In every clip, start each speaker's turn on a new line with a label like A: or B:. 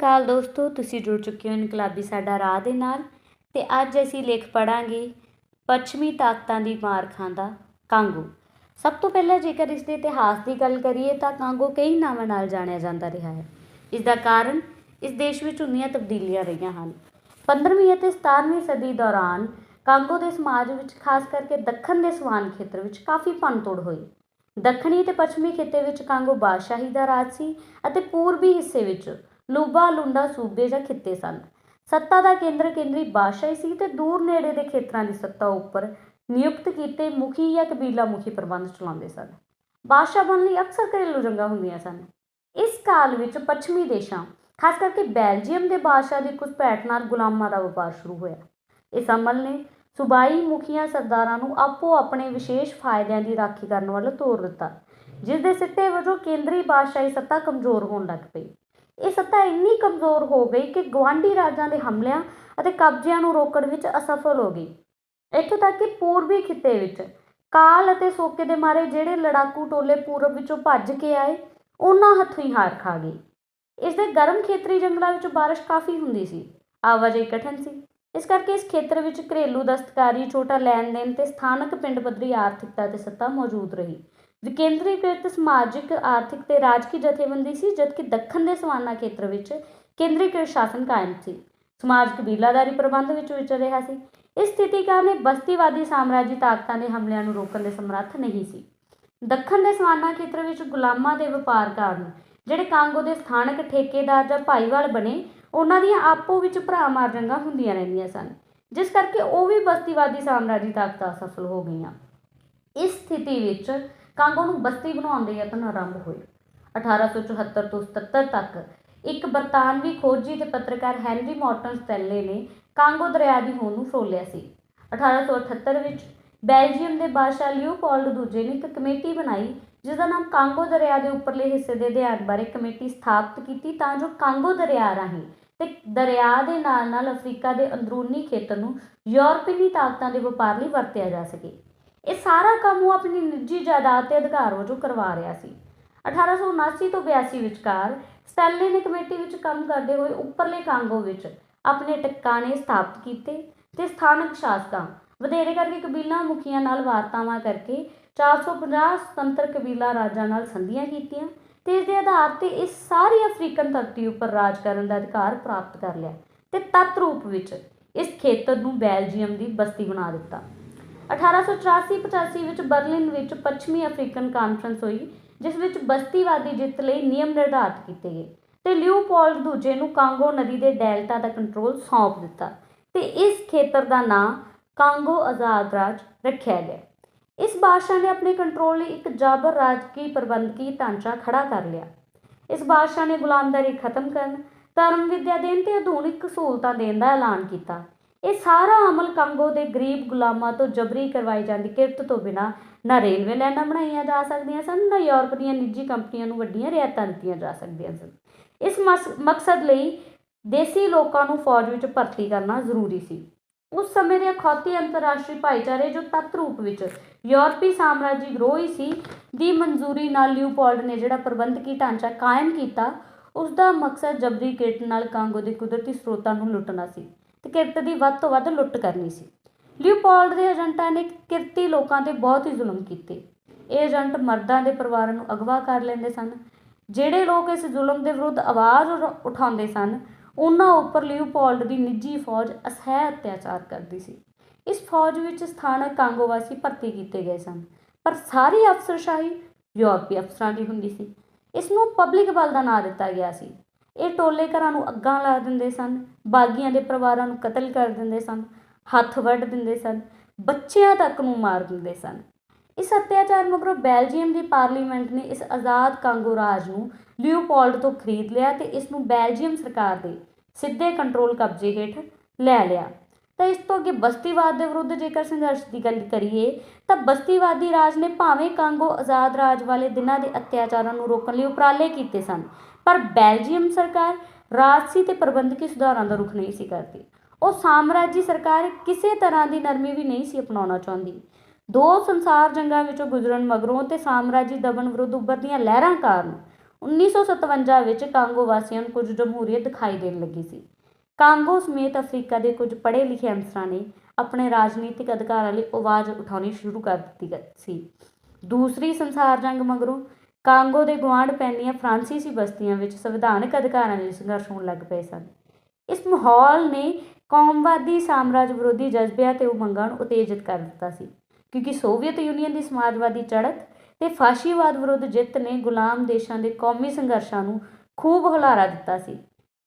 A: ਅਕਾਲ ਦੋਸਤੋ, ਤੁਸੀਂ ਜੁੜ ਚੁੱਕੇ ਹੋ ਇਨਕਲਾਬੀ ਸਾਡਾ ਰਾਹ ਦੇ ਨਾਲ ਤੇ ਅੱਜ ਅਸੀਂ ਲੇਖ ਪੜਾਂਗੇ ਪੱਛਮੀ ਤਾਕਤਾਂ ਦੀ ਮਾਰ ਖਾਂਦਾ ਕਾਂਗੋ। ਸਭ ਤੋਂ ਪਹਿਲਾਂ ਜੇਕਰ ਇਸ ਦੇ ਇਤਿਹਾਸ ਦੀ ਗੱਲ ਕਰੀਏ ਤਾਂ ਕਾਂਗੋ ਕਈ ਨਾਵਾਂ ਨਾਲ ਜਾਣਿਆ ਜਾਂਦਾ ਰਿਹਾ ਹੈ। ਇਸ ਦਾ ਕਾਰਨ ਇਸ ਦੇਸ਼ ਵਿੱਚ ਹੁੰਦੀਆਂ ਤਬਦੀਲੀਆਂ ਰਹੀਆਂ ਹਨ। 15ਵੀਂ ਅਤੇ 17ਵੀਂ ਸਦੀ ਦੌਰਾਨ ਕਾਂਗੋ ਦੇ ਸਮਾਜ ਵਿੱਚ, ਖਾਸ ਕਰਕੇ ਦੱਖਣ ਦੇ ਸਵਾਨ ਖੇਤਰ ਵਿੱਚ ਕਾਫੀ ਭੰਨਤੋੜ ਹੋਈ। ਦੱਖਣੀ ਤੇ ਪੱਛਮੀ ਖਿੱਤੇ ਵਿੱਚ ਕਾਂਗੋ ਬਾਦਸ਼ਾਹੀ ਦਾ ਰਾਜ ਸੀ ਅਤੇ ਪੂਰਬੀ ਹਿੱਸੇ ਵਿੱਚ ਲੂਬਾ ਲੁੰਡਾ ਸੂਬੇ ਜਾਂ ਖਿੱਤੇ ਸਨ। ਸੱਤਾ ਦਾ ਕੇਂਦਰ ਕੇਂਦਰੀ ਬਾਦਸ਼ਾਹੀ ਸੀ ਤੇ ਦੂਰ ਨੇੜੇ ਦੇ ਖੇਤਰਾਂ ਦੀ ਸੱਤਾ ਉੱਪਰ ਨਿਯੁਕਤ ਕੀਤੇ ਮੁਖੀ ਜਾਂ ਕਬੀਲਾ ਮੁਖੀ ਪ੍ਰਬੰਧ ਚਲਾਉਂਦੇ ਸਨ। ਬਾਦਸ਼ਾਹ ਬਣਨ ਲਈ ਅਕਸਰ ਘਰੇਲੂ ਜੰਗਾਂ ਹੁੰਦੀਆਂ ਸਨ। ਇਸ ਕਾਲ ਵਿੱਚ ਪੱਛਮੀ ਦੇਸ਼ਾਂ, ਖਾਸ ਕਰਕੇ ਬੈਲਜੀਅਮ ਦੇ ਬਾਦਸ਼ਾਹ ਦੀ ਘੁਸਪੈਠ ਨਾਲ ਗੁਲਾਮਾਂ ਦਾ ਵਪਾਰ ਸ਼ੁਰੂ ਹੋਇਆ। ਇਸ ਅਮਲ ਨੇ ਸੂਬਾਈ ਮੁਖੀਆਂ ਸਰਦਾਰਾਂ ਨੂੰ ਆਪੋ ਆਪਣੇ ਵਿਸ਼ੇਸ਼ ਫਾਇਦਿਆਂ ਦੀ ਰਾਖੀ ਕਰਨ ਵੱਲ ਤੋਰ ਦਿੱਤਾ, ਜਿਸ ਦੇ ਸਿੱਟੇ ਵਜੋਂ ਕੇਂਦਰੀ ਬਾਦਸ਼ਾਹੀ ਸੱਤਾ ਕਮਜ਼ੋਰ ਹੋਣ ਲੱਗ ਪਈ। ਇਹ ਸੱਤਾ ਇੰਨੀ ਕਮਜ਼ੋਰ ਹੋ ਗਈ ਕਿ ਗਵਾਂਢੀ ਰਾਜਾਂ ਦੇ ਹਮਲਿਆਂ ਅਤੇ ਕਬਜ਼ਿਆਂ ਨੂੰ ਰੋਕਣ ਵਿੱਚ ਅਸਫਲ ਹੋ ਗਈ। ਇੱਥੋਂ ਤੱਕ ਕਿ ਪੂਰਬੀ ਖਿੱਤੇ ਵਿੱਚ ਕਾਲ ਅਤੇ ਸੋਕੇ ਦੇ ਮਾਰੇ ਜਿਹੜੇ ਲੜਾਕੂ ਟੋਲੇ ਪੂਰਬ ਵਿੱਚੋਂ ਭੱਜ ਕੇ ਆਏ, ਉਹਨਾਂ ਹੱਥੋਂ ਹੀ ਹਾਰ ਖਾ ਗਈ। ਇਸ ਦੇ ਗਰਮ ਖੇਤਰੀ ਜੰਗਲਾਂ ਵਿੱਚ ਬਾਰਿਸ਼ ਕਾਫੀ ਹੁੰਦੀ ਸੀ। ਆਵਾਜਾਈ ਕਠਿਨ ਸੀ। ਇਸ ਕਰਕੇ ਇਸ ਖੇਤਰ ਵਿੱਚ ਘਰੇਲੂ ਦਸਤਕਾਰੀ, ਛੋਟਾ ਲੈਣ ਦੇਣ ਤੇ ਸਥਾਨਕ ਪਿੰਡ ਪੱਧਰੀ ਆਰਥਿਕਤਾ ਤੇ ਸੱਤਾ ਮੌਜੂਦ ਰਹੀ। ਵਿਕੇਂਦਰੀਕ੍ਰਿਤ ਸਮਾਜਿਕ, ਆਰਥਿਕ ਤੇ ਰਾਜਕੀ ਜਥੇਬੰਦੀ ਸੀ, ਜਦਕਿ ਦੱਖਣ ਦੇ ਸਵਾਨਾ ਖੇਤਰ ਵਿੱਚ ਕੇਂਦਰੀਕ੍ਰਿਤ ਸ਼ਾਸਨ ਕਾਇਮ ਸੀ। ਸਮਾਜ ਕਬੀਲਾਦਾਰੀ ਪ੍ਰਬੰਧ ਵਿੱਚ ਵਿਚਰ ਰਿਹਾ ਸੀ। ਇਸ ਸਥਿਤੀ ਕਾਰਨ ਬਸਤੀਵਾਦੀ ਸਾਮਰਾਜੀ ਤਾਕਤਾਂ ਦੇ ਹਮਲਿਆਂ ਨੂੰ ਰੋਕਣ ਦੇ ਸਮਰੱਥ ਨਹੀਂ ਸੀ। ਦੱਖਣ ਦੇ ਸਵਾਨਾ ਖੇਤਰ ਵਿੱਚ ਗੁਲਾਮਾਂ ਦੇ ਵਪਾਰ ਕਾਰਨ ਜਿਹੜੇ ਕਾਂਗੋ ਦੇ ਸਥਾਨਕ ਠੇਕੇਦਾਰ ਜਾਂ ਭਾਈਵਾਲ ਬਣੇ, ਉਹਨਾਂ ਦੀਆਂ ਆਪੋ ਵਿੱਚ ਭਰਾ ਮਾਰ ਜੰਗਾਂ ਹੁੰਦੀਆਂ ਰਹਿੰਦੀਆਂ ਸਨ, ਜਿਸ ਕਰਕੇ ਉਹ ਵੀ ਬਸਤੀਵਾਦੀ ਸਾਮਰਾਜੀ ਤਾਕਤਾਂ ਸਫਲ ਹੋ ਗਈਆਂ। ਇਸ ਸਥਿਤੀ ਵਿੱਚ ਕਾਂਗੋ ਨੂੰ ਬਸਤੀ ਬਣਾਉਣ ਦੇ ਯਤਨ ਆਰੰਭ ਹੋਏ। 1874 ਤੋਂ 77 ਤੱਕ ਇੱਕ ਬਰਤਾਨਵੀ ਖੋਜੀ ਤੇ ਪੱਤਰਕਾਰ ਹੈਨਰੀ ਮੋਰਟਨ ਸਟੈਲੇ ਨੇ ਕਾਂਗੋ ਦਰਿਆ ਦੀ ਹੋਂਦ ਨੂੰ ਫਰੋਲਿਆ ਸੀ। 1878 ਵਿੱਚ ਬੈਲਜੀਅਮ ਦੇ ਬਾਦਸ਼ਾਹ ਲਿਓਪੋਲਡ ਦੂਜੇ ਨੇ ਇੱਕ ਕਮੇਟੀ ਬਣਾਈ ਜਿਸ ਦਾ ਨਾਮ ਕਾਂਗੋ ਦਰਿਆ ਦੇ ਉੱਪਰਲੇ ਹਿੱਸੇ ਦੇ ਅਧਿਐਨ ਬਾਰੇ ਕਮੇਟੀ ਸਥਾਪਿਤ ਕੀਤੀ ਤਾਂ ਜੋ ਕਾਂਗੋ ਦਰਿਆ ਰਾਹੀਂ ਤੇ ਦਰਿਆ ਦੇ ਨਾਲ ਨਾਲ ਅਫਰੀਕਾ ਦੇ ਅੰਦਰੂਨੀ ਖੇਤਰ ਨੂੰ ਯੂਰਪੀਨੀ ਤਾਕਤਾਂ ਦੇ ਵਪਾਰ ਲਈ ਵਰਤਿਆ ਜਾ ਸਕੇ। ਇਹ ਸਾਰਾ ਕੰਮ ਉਹ ਆਪਣੀ ਨਿੱਜੀ ਜਾਇਦਾਦ ਤੇ ਅਧਿਕਾਰ ਵਜੋਂ ਕਰਵਾ ਰਿਹਾ ਸੀ। 1879 ਤੋਂ 82 ਵਿਚਕਾਰ ਸਟੈਨਲੇ ਨੇ ਕਮੇਟੀ ਵਿੱਚ ਕੰਮ ਕਰਦੇ ਹੋਏ ਉੱਪਰਲੇ ਕਾਂਗੋ ਵਿੱਚ ਆਪਣੇ ਟਿਕਾਣੇ ਸਥਾਪਿਤ ਕੀਤੇ ਤੇ ਸਥਾਨਕ ਸ਼ਾਸਕਾਂ, ਵਧੇਰੇ ਕਰਕੇ ਕਬੀਲਾ ਮੁਖੀਆਂ ਨਾਲ ਵਾਰਤਾਵਾਂ ਕਰਕੇ 450 ਸੁਤੰਤਰ ਕਬੀਲਾ ਰਾਜਾਂ ਨਾਲ ਸੰਧੀਆਂ ਕੀਤੀਆਂ ਤੇ ਇਸ ਦੇ ਆਧਾਰ ਤੇ ਇਸ ਸਾਰੀ ਅਫਰੀਕਨ ਧਰਤੀ ਉੱਪਰ ਰਾਜ ਕਰਨ ਦਾ ਅਧਿਕਾਰ ਪ੍ਰਾਪਤ ਕਰ ਲਿਆ ਤੇ ਤੱਤ ਰੂਪ ਵਿੱਚ ਇਸ ਖੇਤਰ ਨੂੰ ਬੈਲਜੀਅਮ ਦੀ ਬਸਤੀ ਬਣਾ ਦਿੱਤਾ। 1884-85 ਵਿੱਚ ਬਰਲਿਨ ਵਿੱਚ ਪੱਛਮੀ ਅਫਰੀਕਨ ਕਾਨਫਰੰਸ ਹੋਈ, ਜਿਸ ਵਿੱਚ ਬਸਤੀਵਾਦੀ ਜਿੱਤ ਲਈ ਨਿਯਮ ਨਿਰਧਾਰਤ ਕੀਤੇ ਗਏ ਤੇ ਲਿਓਪੋਲਡ ਦੂਜੇ ਨੂੰ ਕਾਂਗੋ ਨਦੀ ਦੇ ਡੈਲਟਾ ਦਾ ਕੰਟਰੋਲ ਸੌਂਪ ਦਿੱਤਾ ਤੇ ਇਸ ਖੇਤਰ ਦਾ ਨਾਂ ਕਾਂਗੋ ਆਜ਼ਾਦ ਰਾਜ ਰੱਖਿਆ ਗਿਆ। ਇਸ ਬਾਦਸ਼ਾਹ ਨੇ ਆਪਣੇ ਕੰਟਰੋਲ ਲਈ ਇੱਕ ਜਾਬਰ ਰਾਜਕੀ ਪ੍ਰਬੰਧਕੀ ਢਾਂਚਾ ਖੜਾ ਕਰ ਲਿਆ। ਇਸ ਬਾਦਸ਼ਾਹ ਨੇ ਗੁਲਾਮਦਾਰੀ ਖਤਮ ਕਰਨ, ਧਰਮ ਵਿਦਿਆ ਦੇਣ ਤੇ ਆਧੁਨਿਕ ਸਹੂਲਤਾਂ ਦੇਣ ਦਾ ਐਲਾਨ ਕੀਤਾ ਇਹ ਸਾਰਾ ਅਮਲ ਕੰਗੋ ਦੇ ਗਰੀਬ ਗੁਲਾਮਾਂ ਤੋਂ ਜਬਰੀ ਕਰਵਾਈ ਜਾਂਦੀ, ਕਿਰਤ ਤੋਂ ਬਿਨਾ ਨਾ ਰੇਲਵੇ ਲਾਈਨਾਂ ਬਣਾਈਆਂ ਜਾ ਸਕਦੀਆਂ ਸਨ, ਨਾ ਯੂਰਪ ਦੀਆਂ ਨਿੱਜੀ ਕੰਪਨੀਆਂ ਨੂੰ ਵੱਡੀਆਂ ਰਿਆਇਤਾਂ ਦਿੱਤੀਆਂ ਜਾ ਸਕਦੀਆਂ ਸਨ। ਇਸ ਮਕਸਦ ਲਈ ਦੇਸੀ ਲੋਕਾਂ ਨੂੰ ਫੌਜ ਵਿੱਚ ਭਰਤੀ ਕਰਨਾ ਜ਼ਰੂਰੀ ਸੀ। ਉਸ ਸਮੇਂ ਦੇ ਅਖੌਤੀ ਅੰਤਰਰਾਸ਼ਟਰੀ ਭਾਈਚਾਰੇ ਜੋ ਤੱਤ ਰੂਪ ਵਿੱਚ ਯੂਰਪੀ ਸਾਮਰਾਜੀ ਗਰੋਹੀ ਸੀ, ਦੀ ਮਨਜ਼ੂਰੀ ਨਾਲ ਲਿਓਪੋਲਡ ਨੇ ਜਿਹੜਾ ਪ੍ਰਬੰਧਕੀ ਢਾਂਚਾ ਕਾਇਮ ਕੀਤਾ ਉਸ ਦਾ ਮਕਸਦ ਜਬਰੀ ਕਿਰਤ ਨਾਲ ਕਾਂਗੋ ਦੇ ਕੁਦਰਤੀ ਸਰੋਤਾਂ ਨੂੰ ਲੁੱਟਣਾ ਸੀ। ਤੇ ਕਿਰਤ ਦੀ ਵੱਧ ਤੋਂ ਵੱਧ ਲੁੱਟ ਕਰਨੀ ਸੀ। ਲਿਓਪੋਲਡ ਦੇ ਏਜੰਟਾਂ ਨੇ ਕਿਰਤੀ ਲੋਕਾਂ ਤੇ ਬਹੁਤ ਹੀ ਜ਼ੁਲਮ ਕੀਤੇ। ਇਹ ਏਜੰਟ ਮਰਦਾਂ ਦੇ ਪਰਿਵਾਰਾਂ ਨੂੰ ਅਗਵਾ ਕਰ ਲੈਂਦੇ ਸਨ। ਜਿਹੜੇ ਲੋਕ ਇਸ ਜ਼ੁਲਮ ਦੇ ਵਿਰੁੱਧ ਆਵਾਜ਼ ਉਠਾਉਂਦੇ ਸਨ, ਉਹਨਾਂ ਉੱਪਰ ਲਿਓਪੋਲਡ ਦੀ ਨਿੱਜੀ ਫੌਜ ਅਸਹਿ ਅਤਿਆਚਾਰ ਕਰਦੀ ਸੀ। ਇਸ ਫੌਜ ਵਿੱਚ ਸਥਾਨਕ ਕਾਂਗੋਵਾਸੀ ਭਰਤੀ ਕੀਤੇ ਗਏ ਸਨ, ਪਰ ਸਾਰੀ ਅਫਸਰਸ਼ਾਹੀ ਯੂਰਪੀ ਅਫਸਰਾਂ ਦੀ ਹੁੰਦੀ ਸੀ। ਇਸ ਨੂੰ ਪਬਲਿਕ ਬਲ ਦਾ ਨਾਂ ਦਿੱਤਾ ਗਿਆ ਸੀ। ਇਹ ਟੋਲੇ ਘਰਾਂ ਨੂੰ ਅੱਗਾਂ ਲਾ ਦਿੰਦੇ ਸਨ, ਬਾਗੀਆਂ ਦੇ ਪਰਿਵਾਰਾਂ ਨੂੰ ਕਤਲ ਕਰ ਦਿੰਦੇ ਸਨ, ਹੱਥ ਵੱਢ ਦਿੰਦੇ ਸਨ, ਬੱਚਿਆਂ ਤੱਕ ਨੂੰ ਮਾਰ ਦਿੰਦੇ ਸਨ। ਇਸ ਅਤਿਆਚਾਰ ਮਗਰੋਂ ਬੈਲਜੀਅਮ ਦੀ ਪਾਰਲੀਮੈਂਟ ਨੇ ਇਸ ਆਜ਼ਾਦ ਕਾਂਗੋ ਰਾਜ ਨੂੰ ਲਿਓਪੋਲਡ ਤੋਂ ਖਰੀਦ ਲਿਆ ਤੇ ਇਸ ਨੂੰ ਬੈਲਜੀਅਮ ਸਰਕਾਰ ਦੇ ਸਿੱਧੇ ਕੰਟਰੋਲ ਕਬਜ਼ੇ ਹੇਠ ਲੈ ਲਿਆ। ਤਾਂ ਇਸ ਤੋਂ ਅੱਗੇ ਬਸਤੀਵਾਦ ਦੇ ਵਿਰੁੱਧ ਜੇਕਰ ਸੰਘਰਸ਼ ਦੀ ਗੱਲ ਕਰੀਏ, ਤਾਂ ਬਸਤੀਵਾਦੀ ਰਾਜ ਨੇ ਭਾਵੇਂ ਕਾਂਗੋ ਆਜ਼ਾਦ ਰਾਜ ਵਾਲੇ ਦਿਨਾਂ ਦੇ ਅਤਿਆਚਾਰਾਂ ਨੂੰ ਰੋਕਣ ਲਈ ਉਪਰਾਲੇ ਕੀਤੇ ਸਨ, ਪਰ ਬੈਲਜੀਅਮ ਸਰਕਾਰ ਰਾਜਸੀ ਤੇ ਪ੍ਰਬੰਧਕੀ ਸੁਧਾਰਾਂ ਦਾ ਰੁਖ ਨਹੀਂ ਸੀ ਕਰਦੀ। ਉਹ ਸਾਮਰਾਜੀ ਸਰਕਾਰ ਕਿਸੇ ਤਰ੍ਹਾਂ ਦੀ ਨਰਮੀ ਵੀ ਨਹੀਂ ਸੀ ਅਪਣਾਉਣਾ ਚਾਹੁੰਦੀ। ਦੋ ਸੰਸਾਰ ਜੰਗਾਂ ਵਿੱਚੋਂ ਗੁਜ਼ਰਨ ਮਗਰੋਂ ਤੇ ਸਾਮਰਾਜੀ ਦਬਨ ਵਿਰੁੱਧ ਉੱਭਰਦੀਆਂ ਲਹਿਰਾਂ ਕਾਰਨ 1957 ਵਿੱਚ ਕਾਂਗੋ ਵਾਸੀਆਂ ਨੂੰ ਕੁਝ ਜਮਹੂਰੀਅਤ ਦਿਖਾਈ ਦੇਣ ਲੱਗੀ ਸੀ। ਕਾਂਗੋ ਸਮੇਤ ਅਫਰੀਕਾ ਦੇ ਕੁਝ ਪੜ੍ਹੇ ਲਿਖੇ ਅਨਸਰਾਂ ਨੇ ਆਪਣੇ ਰਾਜਨੀਤਿਕ ਅਧਿਕਾਰਾਂ ਲਈ ਆਵਾਜ਼ ਉਠਾਉਣੀ ਸ਼ੁਰੂ ਕਰ ਦਿੱਤੀ ਗ- ਸੀ। ਦੂਸਰੀ ਸੰਸਾਰ ਜੰਗ ਮਗਰੋਂ ਕਾਂਗੋ ਦੇ ਗੁਆਂਢ ਪੈਂਦੀਆਂ ਫਰਾਂਸੀਸੀ ਬਸਤੀਆਂ ਵਿੱਚ ਸੰਵਿਧਾਨਕ ਅਧਿਕਾਰਾਂ ਲਈ ਸੰਘਰਸ਼ ਹੋਣ ਲੱਗ ਪਏ ਸਨ। ਇਸ ਮਾਹੌਲ ਨੇ ਕੌਮਵਾਦੀ ਸਾਮਰਾਜ ਵਿਰੋਧੀ ਜਜ਼ਬਿਆਂ ਤੇ ਉਮੰਗਾਂ ਨੂੰ ਉਤੇਜਿਤ ਕਰ ਦਿੱਤਾ ਸੀ, ਕਿਉਂਕਿ ਸੋਵੀਅਤ ਯੂਨੀਅਨ ਦੀ ਸਮਾਜਵਾਦੀ ਚੜ੍ਹਤ ਤੇ ਫਾਸ਼ੀਵਾਦ ਵਿਰੁੱਧ ਜਿੱਤ ਨੇ ਗੁਲਾਮ ਦੇਸ਼ਾਂ ਦੇ ਕੌਮੀ ਸੰਘਰਸ਼ਾਂ ਨੂੰ ਖੂਬ ਹੁਲਾਰਾ ਦਿੱਤਾ ਸੀ,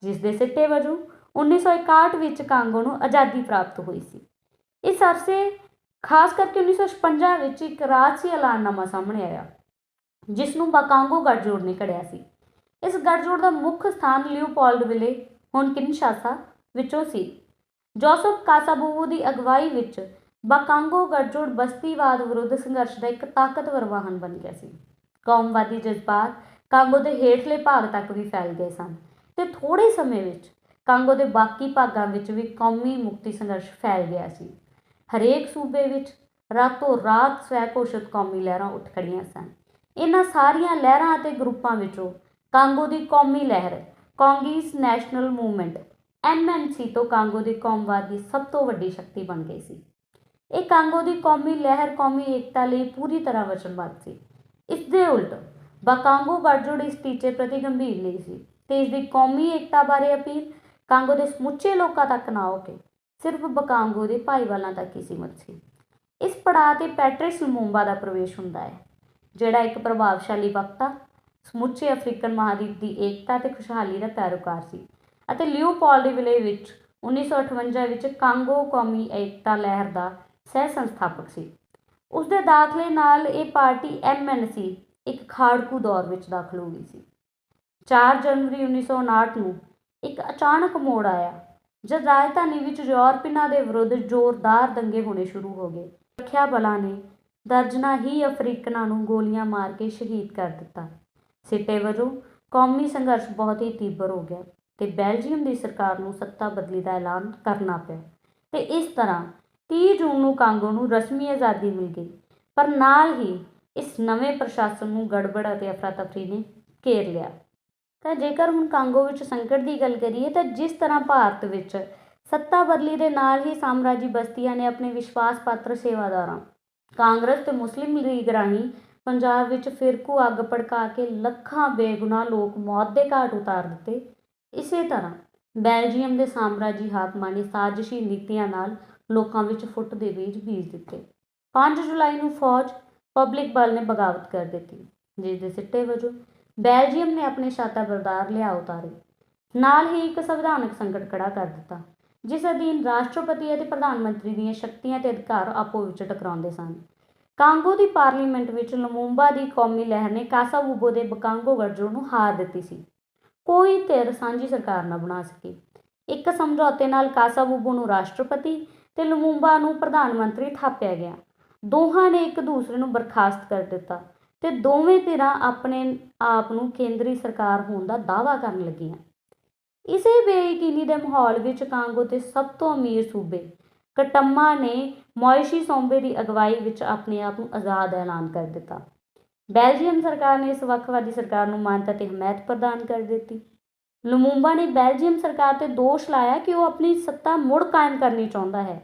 A: ਜਿਸ ਦੇ ਸਿੱਟੇ ਵਜੋਂ 1961 ਵਿੱਚ ਕਾਂਗੋ ਨੂੰ ਆਜ਼ਾਦੀ ਪ੍ਰਾਪਤ ਹੋਈ ਸੀ। ਇਸ ਅਰਸੇ, ਖਾਸ ਕਰਕੇ 1956 ਵਿੱਚ ਇੱਕ ਰਾਜਸੀ ਐਲਾਨਨਾਮਾ ਸਾਹਮਣੇ ਆਇਆ, ਜਿਸ ਨੂੰ ਬਾਕਾਂਗੋ ਗੱਠਜੋੜ ਨੇ ਘੜਿਆ ਸੀ। ਇਸ ਗੱਠਜੋੜ ਦਾ ਮੁੱਖ ਸਥਾਨ ਲਿਓਪੋਲਡ ਵਿਲੇ ਹੁਣ ਕਿਨਸ਼ਾਸਾ ਵਿੱਚੋਂ ਸੀ। ਜੋਸਫ ਕਾਸਾਬੂਵੂ ਦੀ ਅਗਵਾਈ ਵਿੱਚ ਬਾਕਾਂਗੋ ਗੱਠਜੋੜ ਬਸਤੀਵਾਦ ਵਿਰੁੱਧ ਸੰਘਰਸ਼ ਦਾ ਇੱਕ ਤਾਕਤਵਰ ਵਾਹਨ ਬਣ ਗਿਆ ਸੀ। ਕੌਮਵਾਦੀ ਜਜ਼ਬਾਤ ਕਾਂਗੋ ਦੇ ਹੇਠਲੇ ਭਾਗ ਤੱਕ ਵੀ ਫੈਲ ਗਏ ਸਨ ਤੇ ਥੋੜੇ ਸਮੇਂ ਵਿੱਚ ਕਾਂਗੋ ਦੇ ਬਾਕੀ ਭਾਗਾਂ ਵਿੱਚ ਵੀ ਕੌਮੀ ਮੁਕਤੀ ਸੰਘਰਸ਼ ਫੈਲ ਗਿਆ ਸੀ। ਹਰੇਕ ਸੂਬੇ ਵਿੱਚ ਰਾਤੋਂ ਰਾਤ ਸਵੈ ਘੋਸ਼ਿਤ ਕੌਮੀ ਲਹਿਰਾਂ ਉੱਠ ਖੜੀਆਂ ਸਨ। ਇਹਨਾਂ ਸਾਰੀਆਂ ਲਹਿਰਾਂ ਅਤੇ ਗਰੁੱਪਾਂ ਵਿੱਚੋਂ ਕਾਂਗੋ ਦੀ ਕੌਮੀ ਲਹਿਰ, ਕਾਂਗੀਸ ਨੈਸ਼ਨਲ ਮੂਵਮੈਂਟ ਐਮਐਨਸੀ ਤੋਂ ਕਾਂਗੋ ਦੀ ਕੌਮਵਾਦ ਦੀ ਸਭ ਤੋਂ ਵੱਡੀ ਸ਼ਕਤੀ ਬਣ ਗਈ ਸੀ। ਇਹ ਕਾਂਗੋ ਦੀ ਕੌਮੀ ਲਹਿਰ, ਕੌਮੀ ਏਕਤਾ ਲਈ ਪੂਰੀ ਤਰ੍ਹਾਂ ਵਚਨਬੱਧ ਸੀ। ਇਸ ਦੇ ਉਲਟ ਬਾਕਾਂਗੋ ਗੱਠਜੋੜ ਇਸ ਟੀਚੇ ਪ੍ਰਤੀ ਗੰਭੀਰ ਨਹੀਂ ਸੀ। ਤੇ ਇਸ ਦੀ ਕੌਮੀ ਏਕਤਾ ਬਾਰੇ ਅਪੀਲ ਕਾਂਗੋ ਦੇ ਸਮੁੱਚੇ ਲੋਕਾਂ ਤੱਕ ਨਾ ਹੋ ਕੇ ਸਿਰਫ ਬਕਾਂਗੋ ਦੇ ਭਾਈਵਾਲਾਂ ਤੱਕ ਹੀ ਸੀਮਤ ਸੀ। ਇਸ ਪੜਾਅ ਤੇ ਪੈਟਰਿਸ ਲਮੂੰਬਾ ਦਾ ਪ੍ਰਵੇਸ਼ ਹੁੰਦਾ ਹੈ, ਜਿਹੜਾ ਇੱਕ ਪ੍ਰਭਾਵਸ਼ਾਲੀ ਵਕਤਾ ਸਮੁੱਚੇ ਅਫਰੀਕਨ ਮਹਾਦੀਪ ਦੀ ਏਕਤਾ ਤੇ ਖੁਸ਼ਹਾਲੀ ਦਾ ਪੈਰੋਕਾਰ ਸੀ ਅਤੇ ਲਿਓਪੋਲਡ ਵਿਲੇ ਵਿੱਚ 1958 ਵਿੱਚ ਕਾਂਗੋ ਕੌਮੀ ਏਕਤਾ ਲਹਿਰ ਦਾ ਸਹਿ ਸੰਸਥਾਪਕ ਸੀ। ਉਸ ਦੇ ਦਾਖਲੇ ਨਾਲ ਇਹ ਪਾਰਟੀ ਐਮਐਨਸੀ ਇੱਕ ਖਾੜਕੂ ਦੌਰ ਵਿੱਚ ਦਾਖਲ ਹੋ ਗਈ ਸੀ। 4 ਜਨਵਰੀ 1959 ਨੂੰ ਇੱਕ ਅਚਾਨਕ ਮੋੜ ਆਇਆ। ਜਦ ਰਾਜਧਾਨੀ ਵਿੱਚ ਯੂਰਪੀਨਾਂ ਦੇ ਵਿਰੁੱਧ ਜ਼ੋਰਦਾਰ ਦੰਗੇ ਹੋਣੇ ਸ਼ੁਰੂ ਹੋ ਗਏ। ਰੱਖਿਆ ਬਲਾਂ ਨੇ ਦਰਜਨਾਂ ਹੀ ਅਫਰੀਕਨਾਂ ਨੂੰ ਗੋਲੀਆਂ ਮਾਰ ਕੇ ਸ਼ਹੀਦ ਕਰ ਦਿੱਤਾ। ਸਿੱਟੇ ਵਜੋਂ ਕੌਮੀ ਸੰਘਰਸ਼ ਬਹੁਤ ਹੀ ਤੀਬਰ ਹੋ ਗਿਆ ਤੇ ਬੈਲਜੀਅਮ ਦੀ ਸਰਕਾਰ ਨੂੰ ਸੱਤਾ ਬਦਲੀ ਦਾ ਐਲਾਨ ਕਰਨਾ ਪਿਆ। ਤੇ ਇਸ ਤਰ੍ਹਾਂ 30 ਜੂਨ ਨੂੰ ਕਾਂਗੋ ਨੂੰ ਰਸਮੀ ਆਜ਼ਾਦੀ ਮਿਲ ਗਈ। ਪਰ ਨਾਲ ਹੀ ਇਸ ਨਵੇਂ ਪ੍ਰਸ਼ਾਸਨ ਨੂੰ ਗੜਬੜ ਅਤੇ ਅਫਰਾ-ਤਫਰੀ ਨੇ ਘੇਰ ਲਿਆ। ਤਾਂ ਜੇਕਰ ਹੁਣ ਕਾਂਗੋ ਵਿੱਚ ਸੰਕਟ ਦੀ ਗੱਲ ਕਰੀਏ ਤਾਂ ਜਿਸ ਤਰ੍ਹਾਂ ਭਾਰਤ ਵਿੱਚ ਸੱਤਾ ਬਦਲੀ ਦੇ ਨਾਲ ਹੀ ਸਾਮਰਾਜੀ ਬਸਤੀਆਂ ਨੇ ਆਪਣੇ ਵਿਸ਼ਵਾਸ ਪਾਤਰ ਸੇਵਾਦਾਰਾਂ, ਕਾਂਗਰਸ ਤੇ ਮੁਸਲਿਮ ਲੀਗ ਰਾਹੀਂ ਪੰਜਾਬ ਵਿੱਚ ਫਿਰਕੂ ਅੱਗ ਭੜਕਾ ਕੇ ਲੱਖਾਂ ਬੇਗੁਨਾਹ ਲੋਕ ਮੌਤ ਦੇ ਘਾਟ ਉਤਾਰ ਦਿੱਤੇ। ਇਸੇ ਤਰ੍ਹਾਂ ਬੈਲਜੀਅਮ ਦੇ ਸਾਮਰਾਜੀ ਹਾਕਮਾਂ ਨੇ ਸਾਜ਼ਿਸ਼ੀ ਨੀਤੀਆਂ ਨਾਲ ਲੋਕਾਂ ਵਿੱਚ ਫੁੱਟ ਦੇ ਬੀਜ ਬੀਜ ਦਿੱਤੇ। 5 ਜੁਲਾਈ ਨੂੰ ਫੌਜ ਪਬਲਿਕ ਬਲ ਨੇ ਬਗਾਵਤ ਕਰ ਦਿੱਤੀ ਜਿਸ ਦੇ ਸਿੱਟੇ ਵਜੋਂ ਬੈਲਜੀਅਮ ਨੇ ਆਪਣੇ ਸ਼ਾਤਾ ਬਰਦਾਰ ਲਿਆ ਉਤਾਰੇ। ਨਾਲ ਹੀ ਇੱਕ ਸੰਵਿਧਾਨਕ ਸੰਕਟ ਖੜਾ ਕਰ ਦਿੱਤਾ, ਜਿਸ ਅਧੀਨ ਰਾਸ਼ਟਰਪਤੀ ਅਤੇ ਪ੍ਰਧਾਨ ਮੰਤਰੀ ਦੀਆਂ ਸ਼ਕਤੀਆਂ ਤੇ ਅਧਿਕਾਰ ਆਪੋ ਵਿੱਚ ਟਕਰਾਉਂਦੇ ਸਨ। ਕਾਂਗੋ ਦੀ ਪਾਰਲੀਮੈਂਟ ਵਿੱਚ ਲਮੂੰਬਾ ਦੀ ਕੌਮੀ ਲਹਿਰ ਨੇ ਕਾਸਾਵੂਬੋ ਦੇ ਬਕਾਂਗੋ ਗੱਠਜੋੜ ਨੂੰ ਹਾਰ ਦਿੱਤੀ ਸੀ। ਕੋਈ ਧਿਰ ਸਾਂਝੀ ਸਰਕਾਰ ਨਾ ਬਣਾ ਸਕੀ। ਇੱਕ ਸਮਝੌਤੇ ਨਾਲ ਕਾਸਾਵੂਬੋ ਨੂੰ ਰਾਸ਼ਟਰਪਤੀ ਤੇ ਲਮੂੰਬਾ ਨੂੰ ਪ੍ਰਧਾਨ ਮੰਤਰੀ ਥਾਪਿਆ ਗਿਆ। ਦੋਹਾਂ ਨੇ ਇੱਕ ਦੂਸਰੇ ਨੂੰ ਬਰਖਾਸਤ ਕਰ ਦਿੱਤਾ। ਤੇ ਦੋਵੇਂ ਧਿਰਾਂ ਆਪਣੇ ਆਪ ਨੂੰ ਕੇਂਦਰੀ ਸਰਕਾਰ ਹੋਣ ਦਾ ਦਾਅਵਾ ਕਰਨ ਲੱਗੀਆਂ। ਇਸੇ ਬੇਯਕੀਨੀ ਦੇ ਮਾਹੌਲ ਵਿੱਚ ਕਾਂਗੋ ਦੇ ਸਭ ਤੋਂ ਅਮੀਰ ਸੂਬੇ ਕਟੰਮਾ ਨੇ ਮੋਇਸ਼ੀ ਸੌਂਬੇ ਦੀ ਅਗਵਾਈ ਵਿੱਚ ਆਪਣੇ ਆਪ ਨੂੰ ਆਜ਼ਾਦ ਐਲਾਨ ਕਰ ਦਿੱਤਾ। ਬੈਲਜੀਅਮ ਸਰਕਾਰ ਨੇ ਇਸ ਵੱਖਵਾਦੀ ਸਰਕਾਰ ਨੂੰ ਮਾਨਤਾ ਤੇ ਹਮਾਇਤ ਪ੍ਰਦਾਨ ਕਰ ਦਿੱਤੀ। ਲੂਮੂੰਬਾ ਨੇ ਬੈਲਜੀਅਮ ਸਰਕਾਰ ਤੇ ਦੋਸ਼ ਲਾਇਆ ਕਿ ਉਹ ਆਪਣੀ ਸੱਤਾ ਮੁੜ ਕਾਇਮ ਕਰਨੀ ਚਾਹੁੰਦਾ ਹੈ।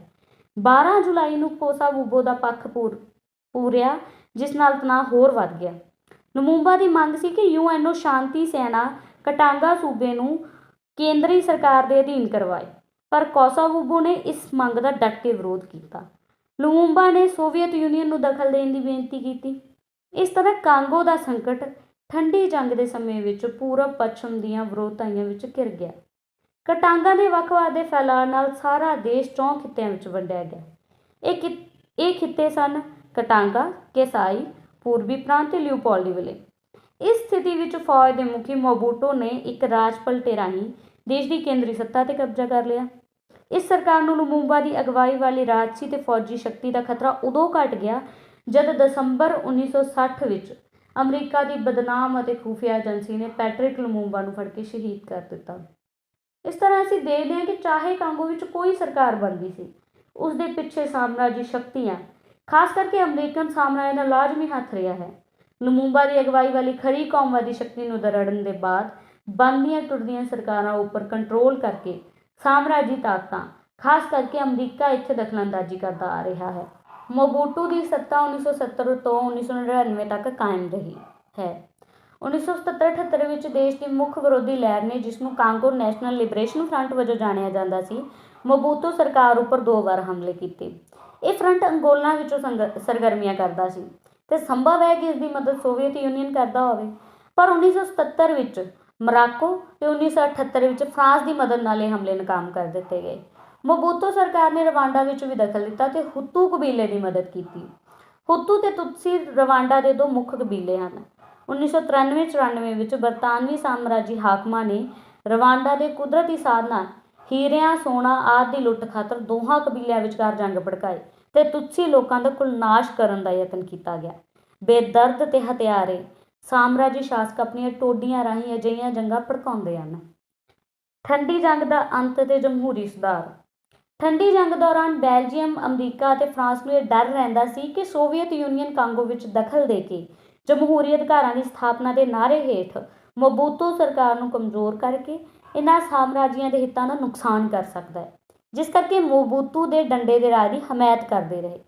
A: 12 ਜੁਲਾਈ ਨੂੰ ਕੋਸਾਵੂਬੋ ਦਾ ਪੱਖ ਪੂਰ ਪੂਰਿਆ ਜਿਸ ਨਾਲ ਤਣਾਅ ਹੋਰ ਵੱਧ ਗਿਆ। ਲੂਮੂੰਬਾ ਦੀ ਮੰਗ ਸੀ ਕਿ ਯੂਐਨਓ ਸ਼ਾਂਤੀ ਸੈਨਾ ਕਟਾਂਗਾ ਸੂਬੇ ਨੂੰ ਕੇਂਦਰੀ ਸਰਕਾਰ ਦੇ ਅਧੀਨ ਕਰਵਾਏ, ਪਰ ਕੋਸਾਵੂਬੋ ਨੇ ਇਸ ਮੰਗ ਦਾ ਡਟ ਕੇ ਵਿਰੋਧ ਕੀਤਾ। ਲੂਮੂੰਬਾ ਨੇ ਸੋਵੀਅਤ ਯੂਨੀਅਨ ਨੂੰ ਦਖਲ ਦੇਣ ਦੀ ਬੇਨਤੀ ਕੀਤੀ। ਇਸ ਤਰ੍ਹਾਂ ਕਾਂਗੋ ਦਾ ਸੰਕਟ ਠੰਡੀ ਜੰਗ ਦੇ ਸਮੇਂ ਵਿੱਚ ਪੂਰਬ ਪੱਛਮ ਦੀਆਂ ਵਿਰੋਧਤਾਈਆਂ ਵਿੱਚ ਘਿਰ ਗਿਆ। ਕਟਾਂਗਾ ਦੇ ਵੱਖਵਾਦ ਦੇ ਫੈਲਾਅ ਨਾਲ ਸਾਰਾ ਦੇਸ਼ ਚੌਂ ਖਿੱਤਿਆਂ ਵਿੱਚ ਵੰਡਿਆ ਗਿਆ। ਇਹ ਖਿ- ਇਹ ਖਿੱਤੇ ਸਨ ਕਟਾਂਗਾ ਕੇਸਾਈ, ਪੂਰਬੀ ਪ੍ਰਾਂਤ ਤੇ ਲਿਓਪੋਲਡੀ ਵਿਲੇ। ਇਸ ਸਥਿਤੀ ਵਿੱਚ ਫੌਜ ਦੇ ਮੁਖੀ ਮੋਬੂਟੋ ਨੇ ਇੱਕ ਰਾਜ ਪਲਟੇ ਰਾਹੀਂ ਦੇਸ਼ ਦੀ ਕੇਂਦਰੀ ਸੱਤਾ ਤੇ ਕਬਜ਼ਾ ਕਰ ਲਿਆ। ਇਸ ਸਰਕਾਰ ਨੂੰ ਲੂਮੂੰਬਾ ਦੀ ਅਗਵਾਈ ਵਾਲੀ ਰਾਜਸੀ ਤੇ ਫੌਜੀ ਸ਼ਕਤੀ ਦਾ ਖਤਰਾ ਉਦੋਂ ਘਟ ਗਿਆ ਜਦ ਦਸੰਬਰ 1960 ਵਿੱਚ ਅਮਰੀਕਾ ਦੀ ਬਦਨਾਮ ਅਤੇ ਖੂਫੀਆ ਏਜੰਸੀ ਨੇ ਪੈਟਰਿਕ ਲੂਮੂੰਬਾ ਨੂੰ ਫੜ ਕੇ ਸ਼ਹੀਦ ਕਰ ਦਿੱਤਾ। ਇਸ ਤਰ੍ਹਾਂ ਅਸੀਂ ਦੇਖਦੇ ਹਾਂ ਕਿ ਚਾਹੇ ਕਾਂਗੋ ਵਿੱਚ ਕੋਈ ਸਰਕਾਰ ਬਣਦੀ ਸੀ ਉਸ ਦੇ ਪਿੱਛੇ ਸਾਮਰਾਜੀ ਸ਼ਕਤੀਆਂ ਖਾਸ ਕਰਕੇ ਅਮਰੀਕਨ ਸਾਮਰਾਜ ਦਾ ਲਾਜ਼ਮੀ ਹੱਥ ਰਿਹਾ ਹੈ। ਲਮੂੰਬਾ ਦੀ ਅਗਵਾਈ ਵਾਲੀ ਖਰੀ ਕੌਮਵਾਦੀ ਸ਼ਕਤੀ ਨੂੰ ਦਰੜਨ ਦੇ ਬਾਅਦ ਬਣਦੀਆਂ ਟੁੱਟਦੀਆਂ ਸਰਕਾਰਾਂ ਉੱਪਰ ਕੰਟਰੋਲ ਕਰਕੇ ਸਾਮਰਾਜੀ ਤਾਕਤਾਂ, ਖਾਸ ਕਰਕੇ ਅਮਰੀਕਾ ਇੱਥੇ ਦਖਲਅੰਦਾਜ਼ੀ ਕਰਦਾ ਆ ਰਿਹਾ ਹੈ। ਮੋਬੂਟੂ ਦੀ ਸੱਤਾ 1970 ਤੋਂ 1999 ਤੱਕ ਕਾਇਮ ਰਹੀ ਹੈ। 1977-78 ਵਿੱਚ ਦੇਸ਼ ਦੀ ਮੁੱਖ ਵਿਰੋਧੀ ਲਹਿਰ ਨੇ ਜਿਸ ਨੂੰ ਕਾਂਗੋ ਨੈਸ਼ਨਲ ਲਿਬਰੇਸ਼ਨ ਫਰੰਟ ਵਜੋਂ ਜਾਣਿਆ ਜਾਂਦਾ ਸੀ ਮੋਬੂਤੂ ਸਰਕਾਰ ਉੱਪਰ ਦੋ ਵਾਰ ਹਮਲੇ ਕੀਤੇ। ਇਹ ਫਰੰਟ ਅੰਗੋਲਾ ਵਿੱਚੋਂ ਸੰਗ- ਸਰਗਰਮੀਆਂ ਕਰਦਾ ਸੀ ਤੇ ਸੰਭਵ ਹੈ ਕਿ ਇਸ ਦੀ ਮਦਦ ਸੋਵੀਅਤ ਯੂਨੀਅਨ ਕਰਦਾ ਹੋਵੇ। ਪਰ 1977 ਵਿੱਚ ਮਰਾਕੋ ਤੇ 1978 ਵਿੱਚ ਫਰਾਂਸ ਦੀ ਮਦਦ ਨਾਲ ਇਹ ਹਮਲੇ ਨਾਕਾਮ ਕਰ ਦਿੱਤੇ ਗਏ। ਮੋਬੂਤੂ ਸਰਕਾਰ ਨੇ ਰਵਾਂਡਾ ਵਿੱਚ ਵੀ ਦਖਲ ਦਿੱਤਾ ਤੇ ਹੁੱਤੂ ਕਬੀਲੇ ਦੀ ਮਦਦ ਕੀਤੀ। ਹੁੱਤੂ ਤੇ ਤੁਤਸੀ ਰਵਾਂਡਾ ਦੇ ਦੋ ਮੁੱਖ ਕਬੀਲੇ ਹਨ। 1993-94 ਵਿੱਚ ਬਰਤਾਨਵੀ ਸਾਮਰਾਜੀ ਹਾਕਮਾਂ ਨੇ ਰਵਾਂਡਾ ਦੇ ਕੁਦਰਤੀ ਸਾਧਨਾਂ ਹੀਰਿਆਂ, ਸੋਨਾ ਆਦਿ ਦੀ ਲੁੱਟ ਖਾਤਰ ਦੋਹਾਂ ਕਬੀਲਿਆਂ ਵਿਚਕਾਰ ਜੰਗ ਭੜਕਾਈ ਤੇ ਤੁਤਸੀ ਲੋਕਾਂ ਦਾ ਕੁਲ ਨਾਸ਼ ਕਰਨ ਦਾ ਯਤਨ ਕੀਤਾ ਗਿਆ। ਬੇਦਰਦ ਤੇ ਹਥਿਆਰੇ ਸਾਮਰਾਜੀ ਸ਼ਾਸਕ ਆਪਣੀਆਂ ਟੋਡੀਆਂ ਰਾਹੀਂ ਅਜਿਹੀਆਂ ਜੰਗਾਂ ਭੜਕਾਉਂਦੇ ਹਨ। ਠੰਡੀ ਜੰਗ ਦਾ ਅੰਤ ਤੇ ਜਮਹੂਰੀ ਸੁਧਾਰ। ਠੰਡੀ ਜੰਗ ਦੌਰਾਨ ਬੈਲਜੀਅਮ, ਅਮਰੀਕਾ ਅਤੇ ਫਰਾਂਸ ਨੂੰ ਇਹ ਡਰ ਰਹਿੰਦਾ ਸੀ ਕਿ ਸੋਵੀਅਤ ਯੂਨੀਅਨ ਕਾਂਗੋ ਵਿੱਚ ਦਖਲ ਦੇ ਕੇ ਜਮਹੂਰੀ ਅਧਿਕਾਰਾਂ ਦੀ ਸਥਾਪਨਾ ਦੇ ਨਾਅਰੇ ਹੇਠ ਮਬੂਤੋ ਸਰਕਾਰ ਨੂੰ ਕਮਜ਼ੋਰ ਕਰਕੇ ਇਹਨਾਂ ਸਾਮਰਾਜੀਆਂ ਦੇ ਹਿੱਤਾਂ ਦਾ ਨੁਕਸਾਨ ਕਰ ਸਕਦਾ ਹੈ। ਜਿਸ ਕਰਕੇ ਮੋਬੂਤੂ ਦੇ ਡੰਡੇ ਦੇ ਰਾਜ ਦੀ ਹਮਾਇਤ ਕਰਦੇ ਰਹੇ।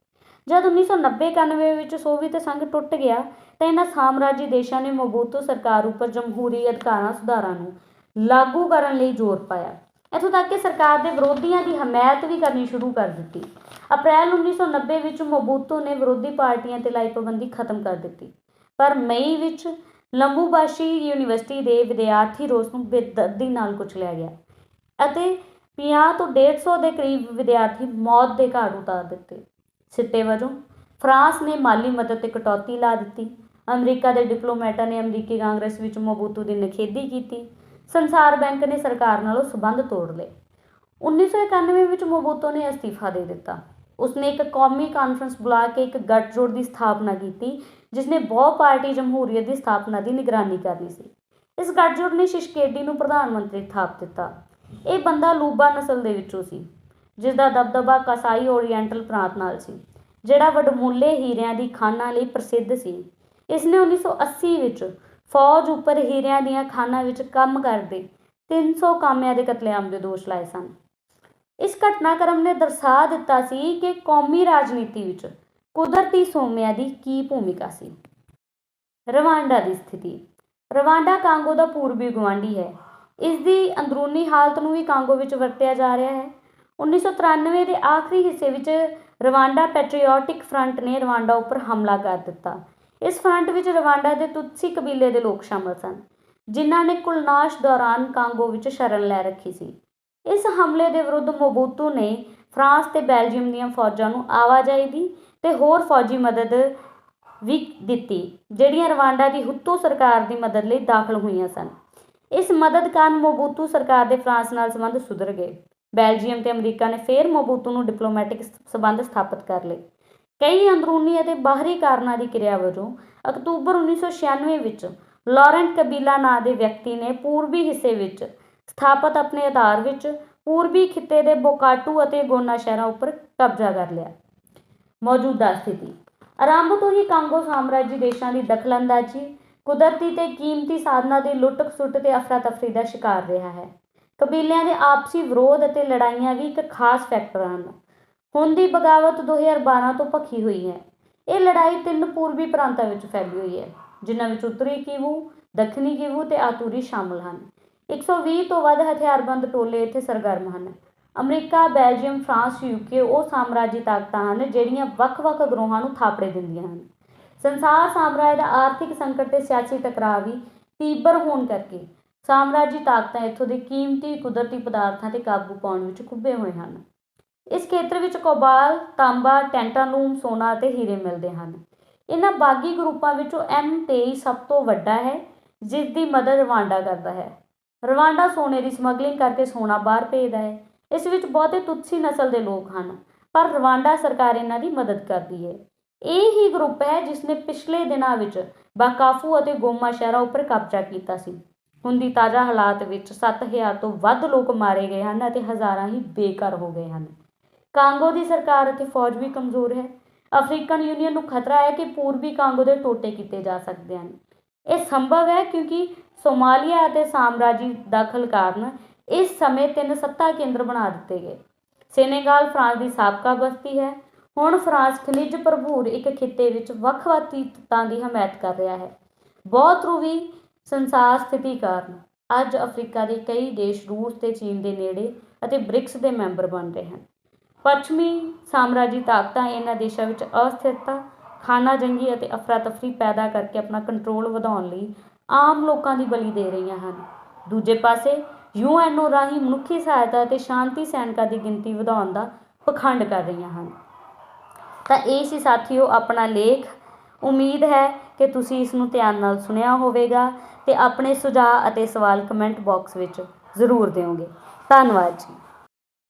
A: ਜਦ 1990-91 ਵਿੱਚ ਸੋਵੀਅਤ ਸੰਘ ਟੁੱਟ ਗਿਆ, ਤਾਂ ਇਹਨਾਂ ਸਾਮਰਾਜੀ ਦੇਸ਼ਾਂ ਨੇ ਮੋਬੂਤੂ ਸਰਕਾਰ ਉੱਪਰ ਜਮਹੂਰੀ ਅਧਿਕਾਰਾਂ ਸੁਧਾਰਾਂ ਨੂੰ ਲਾਗੂ ਕਰਨ ਲਈ ਜ਼ੋਰ ਪਾਇਆ। ਇੱਥੋਂ ਤੱਕ ਕਿ ਸਰਕਾਰ ਦੇ ਵਿਰੋਧੀਆਂ ਦੀ ਹਮਾਇਤ ਵੀ ਕਰਨੀ ਸ਼ੁਰੂ ਕਰ ਦਿੱਤੀ। ਅਪ੍ਰੈਲ 1990 ਵਿੱਚ ਮੋਬੂਤੂ ਨੇ ਵਿਰੋਧੀ ਪਾਰਟੀਆਂ ਤੇ ਲਾਈ ਪਾਬੰਦੀ ਖਤਮ ਕਰ ਦਿੱਤੀ। ਪਰ ਮਈ ਵਿੱਚ ਲੰਬੂਬਾਸ਼ੀ ਯੂਨੀਵਰਸਿਟੀ ਦੇ ਵਿਦਿਆਰਥੀ ਰੋਸ ਨੂੰ ਬੇਦਰਦੀ ਨਾਲ ਕੁਚਲਿਆ ਗਿਆ ਅਤੇ 50 ਤੋਂ 150 ਦੇ ਕਰੀਬ ਵਿਦਿਆਰਥੀ ਮੌਤ ਦੇ ਘਾਟ ਉਤਾਰ ਦਿੱਤੇ। ਸਿੱਟੇ ਵਜੋਂ ਫਰਾਂਸ ਨੇ ਮਾਲੀ ਮਦਦ ਤੇ ਕਟੌਤੀ ਲਾ ਦਿੱਤੀ। ਅਮਰੀਕਾ ਦੇ ਡਿਪਲੋਮੈਟਾਂ ਨੇ ਅਮਰੀਕੀ ਕਾਂਗਰਸ ਵਿੱਚ ਮੋਬੂਤੂ ਦੀ ਨਿਖੇਧੀ ਕੀਤੀ। ਸੰਸਾਰ ਬੈਂਕ ਨੇ ਸਰਕਾਰ ਨਾਲੋਂ ਸਬੰਧ ਤੋੜ ਲਏ। 1991 ਵਿੱਚ ਮੋਬੂਤੋ ਨੇ ਅਸਤੀਫਾ ਦੇ ਦਿੱਤਾ। ਉਸਨੇ ਇੱਕ ਕੌਮੀ ਕਾਨਫਰੰਸ ਬੁਲਾ ਕੇ ਇੱਕ ਗੱਠਜੋੜ ਦੀ ਸਥਾਪਨਾ ਕੀਤੀ ਜਿਸ ਨੇ ਬਹੁ ਪਾਰਟੀ ਜਮਹੂਰੀਅਤ ਦੀ ਸਥਾਪਨਾ ਦੀ ਨਿਗਰਾਨੀ ਕਰਨੀ ਸੀ। ਇਸ ਗੱਠਜੋੜ ਨੇ ਸ਼ਿਸ਼ਕੇਡੀ ਨੂੰ ਪ੍ਰਧਾਨ ਮੰਤਰੀ ਥਾਪ ਦਿੱਤਾ। ਇਹ ਬੰਦਾ ਲੂਬਾ ਨਸਲ ਦੇ ਵਿੱਚੋਂ ਸੀ ਜਿਸ ਦਾ ਦਬਦਬਾ ਕਸਾਈ ਓਰੀਐਂਟਲ ਪ੍ਰਾਂਤ ਨਾਲ ਸੀ, ਜਿਹੜਾ ਵਡਮੁੱਲੇ ਹੀਰਿਆਂ ਦੀ ਖਾਨਾਂ ਲਈ ਪ੍ਰਸਿੱਧ ਸੀ। ਇਸ ਨੇ 1980 ਵਿੱਚ ਫੌਜ ਉੱਪਰ ਹੀਰਿਆਂ ਦੀਆਂ ਖਾਨਾਂ ਵਿੱਚ ਕੰਮ ਕਰਦੇ 300 ਕਾਮਿਆਂ ਦੇ ਕਤਲੇਆਮ ਦੇ ਦੋਸ਼ ਲਾਏ ਸਨ। ਇਸ ਘਟਨਾਕ੍ਰਮ ਨੇ ਦਰਸਾ ਦਿੱਤਾ ਸੀ ਕਿ ਕੌਮੀ ਰਾਜਨੀਤੀ ਵਿੱਚ ਕੁਦਰਤੀ ਸੋਮਿਆਂ ਦੀ ਕੀ ਭੂਮਿਕਾ ਸੀ? ਰਵਾਂਡਾ ਦੀ ਸਥਿਤੀ। ਰਵਾਂਡਾ ਕਾਂਗੋ ਦਾ ਪੂਰਬੀ ਗੁਆਂਢੀ ਹੈ। ਇਸ ਦੀ ਅੰਦਰੂਨੀ ਹਾਲਤ ਨੂੰ ਵੀ ਕਾਂਗੋ ਵਿੱਚ ਵਰਤਿਆ ਜਾ ਰਿਹਾ ਹੈ। 1993 ਦੇ ਆਖਰੀ ਹਿੱਸੇ ਵਿੱਚ ਰਵਾਂਡਾ ਪੈਟਰੀਓਟਿਕ ਫਰੰਟ ਨੇ ਰਵਾਂਡਾ ਉੱਪਰ ਹਮਲਾ ਕਰ ਦਿੱਤਾ। ਇਸ ਫਰੰਟ ਵਿੱਚ ਰਵਾਂਡਾ ਦੇ ਤੁਤਸੀ ਕਬੀਲੇ ਦੇ ਲੋਕ ਸ਼ਾਮਲ ਸਨ, ਜਿਨ੍ਹਾਂ ਨੇ ਕੁਲਨਾਸ਼ ਦੌਰਾਨ ਕਾਂਗੋ ਵਿੱਚ ਸ਼ਰਨ ਲੈ ਰੱਖੀ ਸੀ। ਇਸ ਹਮਲੇ ਦੇ ਵਿਰੁੱਧ ਮੋਬੂਤੂ ਨੇ ਫਰਾਂਸ ਤੇ ਬੈਲਜੀਅਮ ਦੀਆਂ ਫੌਜਾਂ ਨੂੰ ਆਵਾਜਾਈ ਦੀ ਅਤੇ ਹੋਰ ਫੌਜੀ ਮਦਦ ਵੀ ਦਿੱਤੀ, ਜਿਹੜੀਆਂ ਰਵਾਂਡਾ ਦੀ ਹੁੱਤੂ ਸਰਕਾਰ ਦੀ ਮਦਦ ਲਈ ਦਾਖਲ ਹੋਈਆਂ ਸਨ। ਇਸ ਮਦਦ ਕਾਰਨ ਮੋਬੂਤੂ ਸਰਕਾਰ ਦੇ ਫਰਾਂਸ ਨਾਲ ਸੰਬੰਧ ਸੁਧਰ ਗਏ। ਬੈਲਜੀਅਮ ਤੇ ਅਮਰੀਕਾ ਨੇ ਫੇਰ ਮੋਬੂਤੂ ਨੂੰ ਡਿਪਲੋਮੈਟਿਕ ਸੰਬੰਧ ਸਥਾਪਿਤ ਕਰ ਲਏ। ਕਈ ਅੰਦਰੂਨੀ ਅਤੇ ਬਾਹਰੀ ਕਾਰਨਾਂ ਦੀ ਕਿਰਿਆ ਵਜੋਂ ਅਕਤੂਬਰ 1996 ਵਿੱਚ ਲਾਰੈਂਟ ਕਬੀਲਾ ਨਾਂ ਦੇ ਵਿਅਕਤੀ ਨੇ ਪੂਰਬੀ ਹਿੱਸੇ ਵਿੱਚ ਸਥਾਪਿਤ ਆਪਣੇ ਆਧਾਰ ਵਿੱਚ ਪੂਰਬੀ ਖਿੱਤੇ ਦੇ ਬੋਕਾਟੂ ਅਤੇ ਗੋਨਾ ਸ਼ਹਿਰਾਂ ਉੱਪਰ ਕਬਜ਼ਾ ਕਰ ਲਿਆ। ਮੌਜੂਦਾ ਸਥਿਤੀ। ਆਰੰਭ ਤੋਂ ਹੀ ਕਾਂਗੋ ਸਾਮਰਾਜੀ ਦੇਸ਼ਾਂ ਦੀ ਦਖਲਅੰਦਾਜ਼ੀ ਕੁਦਰਤੀ ਤੇ ਕੀਮਤੀ ਸਾਧਨਾਂ ਦੀ ਲੁੱਟ-ਖਸੁੱਟ ਤੇ ਅਫਰਾ-ਤਫਰੀ ਦਾ ਸ਼ਿਕਾਰ ਰਿਹਾ ਹੈ। ਕਬੀਲਿਆਂ ਦੇ ਆਪਸੀ ਵਿਰੋਧ ਅਤੇ ਲੜਾਈਆਂ ਵੀ ਇੱਕ ਖਾਸ ਫੈਕਟਰ ਹਨ। ਹੁਣ ਦੀ ਬਗਾਵਤ 2012 ਤੋਂ ਭਖੀ ਹੋਈ ਹੈ। ਇਹ ਲੜਾਈ ਤਿੰਨ ਪੂਰਬੀ ਪ੍ਰਾਂਤਾਂ ਵਿੱਚ ਫੈਲੀ ਹੋਈ ਹੈ, ਜਿਨ੍ਹਾਂ ਵਿੱਚ ਉੱਤਰੀ ਕਿਵੂ, ਦੱਖਣੀ ਕਿਵੂ ਤੇ ਆਤੂਰੀ ਸ਼ਾਮਲ ਹਨ। 120 ਤੋਂ ਵੱਧ ਹਥਿਆਰਬੰਦ ਟੋਲੇ ਇੱਥੇ ਸਰਗਰਮ ਹਨ। ਅਮਰੀਕਾ ਬੈਲਜੀਅਮ ਫਰਾਂਸ ਯੂਕੇ ਉਹ ਸਾਮਰਾਜੀ ਤਾਕਤਾਂ ਹਨ ਜਿਹੜੀਆਂ ਵੱਖ-ਵੱਖ ਗਰੋਹਾਂ ਨੂੰ ਥਾਪੜੇ ਦਿੰਦੀਆਂ ਹਨ। ਸੰਸਾਰ ਸਾਮਰਾਜ ਦਾ ਆਰਥਿਕ ਸੰਕਟ ਤੇ ਸਿਆਸੀ ਟਕਰਾਅ ਵੀ ਤੀਬਰ ਹੋਣ ਕਰਕੇ ਸਾਮਰਾਜੀ ਤਾਕਤਾਂ ਇੱਥੋਂ ਦੇ ਕੀਮਤੀ ਕੁਦਰਤੀ ਪਦਾਰਥਾਂ ਤੇ ਕਾਬੂ ਪਾਉਣ ਵਿੱਚ ਖੁੱਬੇ ਹੋਏ ਹਨ। ਇਸ ਖੇਤਰ ਵਿੱਚ ਕੋਬਾਲ, ਤਾਂਬਾ, ਟੈਂਟਾਲੂਮ, ਸੋਨਾ ਅਤੇ ਹੀਰੇ ਮਿਲਦੇ ਹਨ। ਇਹਨਾਂ ਬਾਗੀ ਗਰੁੱਪਾਂ ਵਿੱਚੋਂ M23 ਸਭ ਤੋਂ ਵੱਡਾ ਹੈ ਜਿਸ ਦੀ ਮਦਦ ਰਵਾਂਡਾ ਕਰਦਾ ਹੈ। ਰਵਾਂਡਾ ਸੋਨੇ ਦੀ ਸਮਗਲਿੰਗ ਕਰਕੇ ਸੋਨਾ ਬਾਹਰ ਭੇਜਦਾ ਹੈ। ਇਸ ਵਿੱਚ ਬਹੁਤੇ ਤੁਤਸੀ ਨਸਲ ਦੇ ਲੋਕ ਹਨ, ਪਰ ਰਵਾਂਡਾ ਸਰਕਾਰ ਇਹਨਾਂ ਦੀ ਮਦਦ ਕਰਦੀ ਹੈ। ਇਹ ਹੀ ਗਰੁੱਪ ਹੈ ਜਿਸ ਨੇ ਪਿਛਲੇ ਦਿਨਾਂ ਵਿੱਚ ਬਾਕਾਫੂ ਅਤੇ ਗੋਮਾ ਸ਼ਹਿਰਾਂ ਉੱਪਰ ਕਬਜ਼ਾ ਕੀਤਾ ਸੀ। ਹੁਣ ਦੀ ਤਾਜ਼ਾ ਹਾਲਾਤ ਵਿੱਚ 7000 ਤੋਂ ਵੱਧ ਲੋਕ ਮਾਰੇ ਗਏ ਹਨ ਅਤੇ ਹਜ਼ਾਰਾਂ ਹੀ ਬੇਘਰ ਹੋ ਗਏ ਹਨ। ਕਾਂਗੋ ਦੀ ਸਰਕਾਰ ਅਤੇ ਫੌਜ ਵੀ ਕਮਜ਼ੋਰ ਹੈ। ਅਫਰੀਕਨ ਯੂਨੀਅਨ ਨੂੰ ਖਤਰਾ ਹੈ ਕਿ ਪੂਰਬੀ ਕਾਂਗੋ ਦੇ ਟੋਟੇ ਕੀਤੇ ਜਾ ਸਕਦੇ ਹਨ। ਇਹ ਸੰਭਵ ਹੈ ਕਿਉਂਕਿ ਸੋਮਾਲੀਆ ਅਤੇ ਸਾਮਰਾਜੀ ਦਖਲ ਕਾਰਨ ਇਸ ਸਮੇਂ ਤਿੰਨ ਸੱਤਾ ਕੇਂਦਰ ਬਣਾ ਦਿੱਤੇ ਗਏ। ਸੈਨੇਗਾਲ ਫਰਾਂਸ ਦੀ ਸਾਬਕਾ ਬਸਤੀ ਹੈ। ਹੁਣ ਫਰਾਂਸ ਖਣਿਜ ਭਰਪੂਰ ਇੱਕ ਖਿੱਤੇ ਵਿੱਚ ਵੱਖ-ਵੱਖ ਤੱਤਾਂ ਦੀ ਹਮਾਇਤ ਕਰ ਰਿਹਾ ਹੈ। ਬਹੁਤ ਰੂਵੀ ਸੰਸਾਰ ਸਥਿਤੀ ਕਾਰਨ ਅੱਜ ਅਫਰੀਕਾ ਦੇ ਕਈ ਦੇਸ਼ ਰੂਸ ਤੇ ਚੀਨ ਦੇ ਨੇੜੇ ਅਤੇ ਬ੍ਰਿਕਸ ਦੇ ਮੈਂਬਰ ਬਣ ਰਹੇ ਹਨ। ਪੱਛਮੀ ਸਾਮਰਾਜੀ ਤਾਕਤਾਂ ਇਹਨਾਂ ਦੇਸ਼ਾਂ ਵਿੱਚ ਅਸਥਿਰਤਾ, ਖਾਨਾ ਜੰਗੀ ਅਤੇ ਅਫਰਾ ਤਫਰੀ ਪੈਦਾ ਕਰਕੇ ਆਪਣਾ ਕੰਟਰੋਲ ਵਧਾਉਣ ਲਈ ਆਮ ਲੋਕਾਂ ਦੀ ਬਲੀ ਦੇ ਰਹੀਆਂ ਹਨ। ਦੂਜੇ ਪਾਸੇ ਯੂਐਨਓ ਰਾਹੀਂ ਮਨੁੱਖੀ ਸਹਾਇਤਾ ਅਤੇ ਸ਼ਾਂਤੀ ਸੈਨਿਕਾਂ ਦੀ ਗਿਣਤੀ ਵਧਾਉਣ ਦਾ ਪਖੰਡ ਕਰ ਰਹੀਆਂ ਹਨ। ਤਾਂ ਇਹ ਸੀ ਸਾਥੀਓ ਆਪਣਾ ਲੇਖ। ਉਮੀਦ ਹੈ ਕਿ ਤੁਸੀਂ ਇਸ ਨੂੰ ਧਿਆਨ ਨਾਲ ਸੁਣਿਆ ਹੋਵੇਗਾ ਤੇ ਆਪਣੇ ਸੁਝਾਅ ਅਤੇ ਸਵਾਲ ਕਮੈਂਟ ਬਾਕਸ ਵਿੱਚ ਜ਼ਰੂਰ ਦਿਓਗੇ। ਧੰਨਵਾਦ ਜੀ।